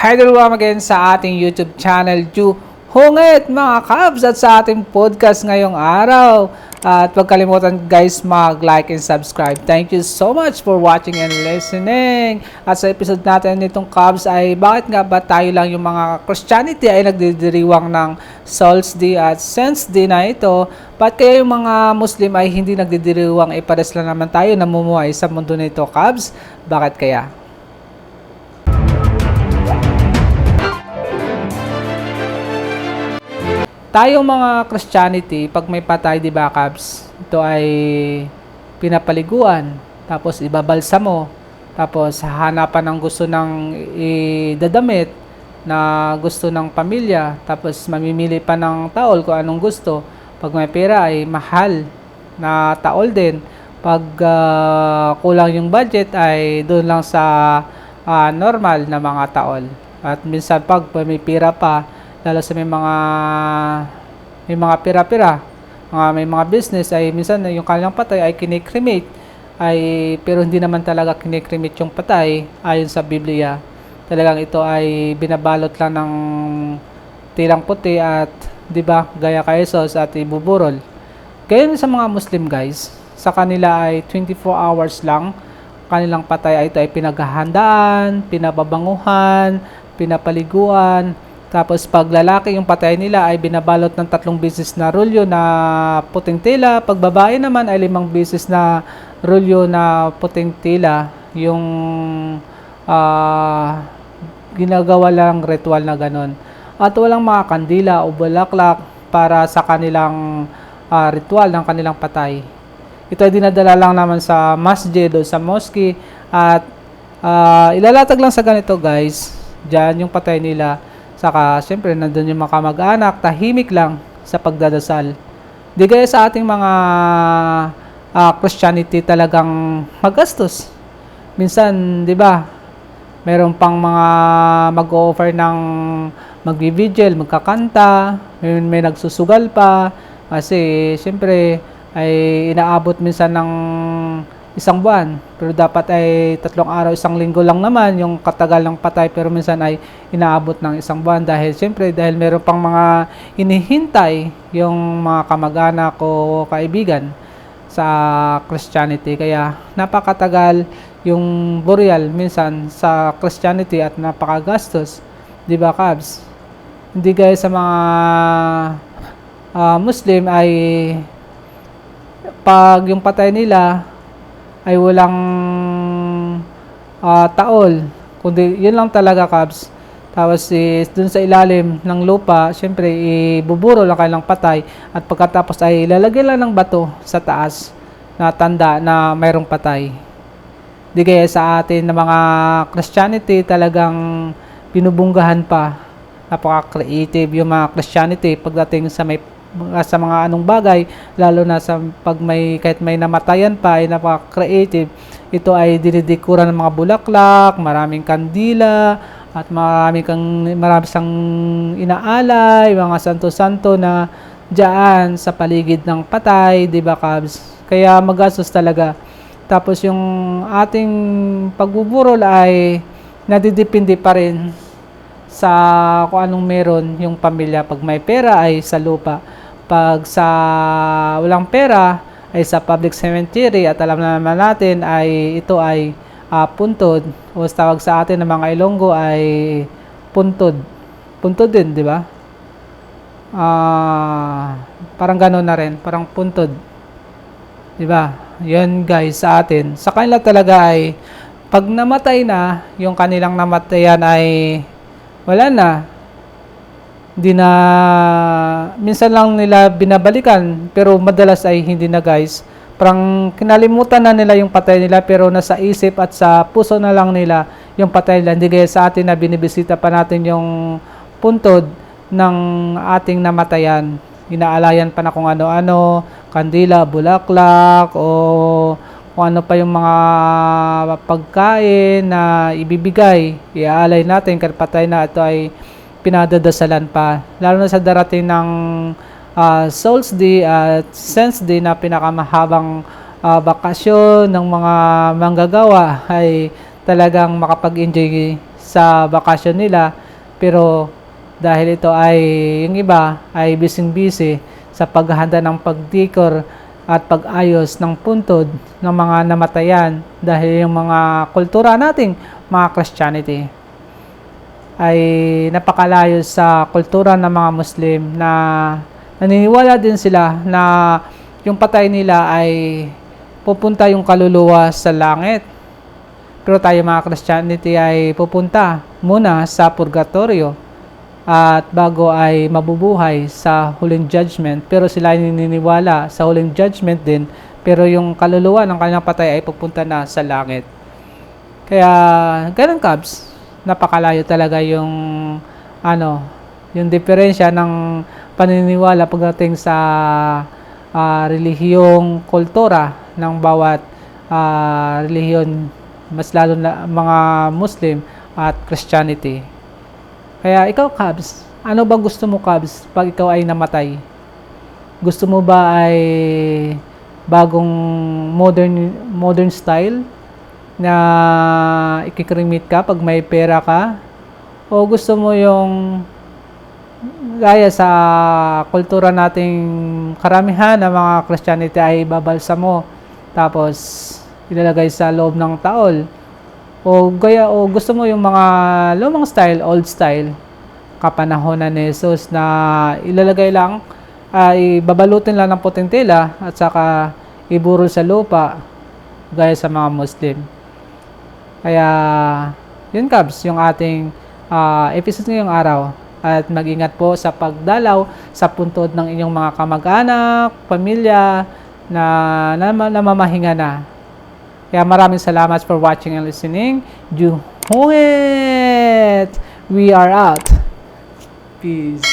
Hi there, again sa ating YouTube channel, Ju Hungit mga Cubs at sa ating podcast ngayong araw. At huwag kalimutan guys mag-like and subscribe. Thank you so much for watching and listening. At sa episode natin nitong Cubs ay bakit nga ba tayo lang yung mga Christianity ay nagdidiriwang ng Souls Day at Sense Day na ito. Ba't kaya yung mga Muslim ay hindi nagdidiriwang ay pares lang naman tayo namumuhay sa mundo nito Cubs? Bakit kaya? Tayong mga Christianity, pag may patay, di ba, Cabs? Ito ay pinapaliguan, tapos ibabalsa mo, tapos hahanapan ng gusto ng idadamit na gusto ng pamilya, tapos mamimili pa ng taol kung anong gusto. Pag may pera ay mahal na taol din. Pag ah, kulang yung budget ay doon lang sa ah, normal na mga taol. At minsan pag may pera pa, lalo sa may mga may mga pira-pira mga may mga business ay minsan yung kanilang patay ay kinikremate ay pero hindi naman talaga kinikremate yung patay. Ayon sa Biblia talagang ito ay binabalot lang ng tilang puti at 'di ba gaya kay Jesus at ibuburol. Kaya sa mga Muslim guys sa kanila ay 24 hours lang kanilang patay ay ito ay pinaghahandaan pinababanguhan pinapaliguan tapos pag lalaki yung patay nila ay binabalot ng tatlong beses na rolyo na puting tela. Pag babae naman ay limang beses na rolyo na puting tela. Yung ah, ginagawa lang ritual na ganon. At walang mga kandila o bulaklak para sa kanilang ah, ritual ng kanilang patay. Ito ay dinadala lang naman sa masjid o sa mosque at ah, ilalatag lang sa ganito guys. Diyan yung patay nila Saka, syempre, nandun yung mga kamag-anak, tahimik lang sa pagdadasal. Di gaya sa ating mga ah, Christianity talagang magastos. Minsan, di ba, meron pang mga mag-offer ng magbi-vigil, magkakanta, may, may nagsusugal pa, kasi, syempre, ay inaabot minsan ng isang buwan. Pero dapat ay tatlong araw, isang linggo lang naman yung katagal ng patay pero minsan ay inaabot ng isang buwan dahil siyempre dahil meron pang mga hinihintay yung mga kamag-anak o kaibigan sa Christianity. Kaya napakatagal yung burial minsan sa Christianity at napakagastos. Di ba, Cabs? Hindi gaya sa mga ah, Muslim ay pag yung patay nila ay walang ah, taol. Kundi yun lang talaga, Cabs. Tapos is dun sa ilalim ng lupa, syempre ibuburo lang kailang patay at pagkatapos ay ilalagay lang ng bato sa taas na tanda na mayroong patay. Di kaya sa atin na mga Christianity talagang binubunggahan pa. Napaka-creative yung mga Christianity pagdating sa may sa mga anong bagay lalo na sa pag may kahit may namatayan pa ay napaka-creative ito ay dinidekora ng mga bulaklak maraming kandila at marami kang marami sang inaalay mga santo-santo na diyan sa paligid ng patay di ba Cubs kaya magastos talaga tapos yung ating pagbuburol ay nadidepende pa rin sa kung anong meron yung pamilya. Pag may pera ay sa lupa. Pag sa walang pera ay sa public cemetery at alam na naman natin ay ito ay ah, puntod o tawag sa atin ng mga Ilonggo ay puntod. Puntod din, di ba? Ah, parang gano'n na rin, parang puntod. Di ba? Yun guys sa atin. Sa kanila talaga ay pag namatay na, yung kanilang namatayan ay wala na. Hindi na, minsan lang nila binabalikan, pero madalas ay hindi na guys. Parang kinalimutan na nila yung patay nila, pero nasa isip at sa puso na lang nila yung patay nila. Hindi gaya sa atin na binibisita pa natin yung puntod ng ating namatayan. Inaalayan pa na kung ano-ano, kandila, bulaklak, o kung ano pa yung mga pagkain na ibibigay, iaalay natin kahit patay na ito ay pinadadasalan pa. Lalo na sa darating ng ah, Souls Day at Sense Day na pinakamahabang ah, bakasyon ng mga manggagawa ay talagang makapag-enjoy sa bakasyon nila. Pero dahil ito ay yung iba ay busy-busy sa paghahanda ng pagdikor at pag-ayos ng puntod ng mga namatayan dahil yung mga kultura nating mga Christianity ay napakalayo sa kultura ng mga Muslim na naniniwala din sila na yung patay nila ay pupunta yung kaluluwa sa langit. Pero tayo mga Christianity ay pupunta muna sa purgatorio at bago ay mabubuhay sa huling judgment. Pero sila ay naniniwala sa huling judgment din pero yung kaluluwa ng kanilang patay ay pupunta na sa langit. Kaya ganun Cubs, napakalayo talaga yung ano, yung diferensya ng paniniwala pagdating sa ah, relihiyong kultura ng bawat ah, relihiyon mas lalo na mga Muslim at Christianity. Kaya ikaw Cubs, ano ba gusto mo Cubs pag ikaw ay namatay? Gusto mo ba ay bagong modern modern style na ikikremate ka pag may pera ka? O gusto mo yung gaya sa kultura nating karamihan ng mga Christianity ay babalsa mo tapos ilalagay sa loob ng taol o gaya o gusto mo yung mga lumang style, old style kapanahonan ni Jesus na ilalagay lang ay babalutin lang ng puting tela at saka iburol sa lupa gaya sa mga Muslim. Kaya yun Cubs, yung ating ah, episode ngayong araw at mag-ingat po sa pagdalaw sa puntod ng inyong mga kamag-anak, pamilya na, na namamahinga na. Kaya maraming salamat for watching and listening. Juhuit! We are out. Peace.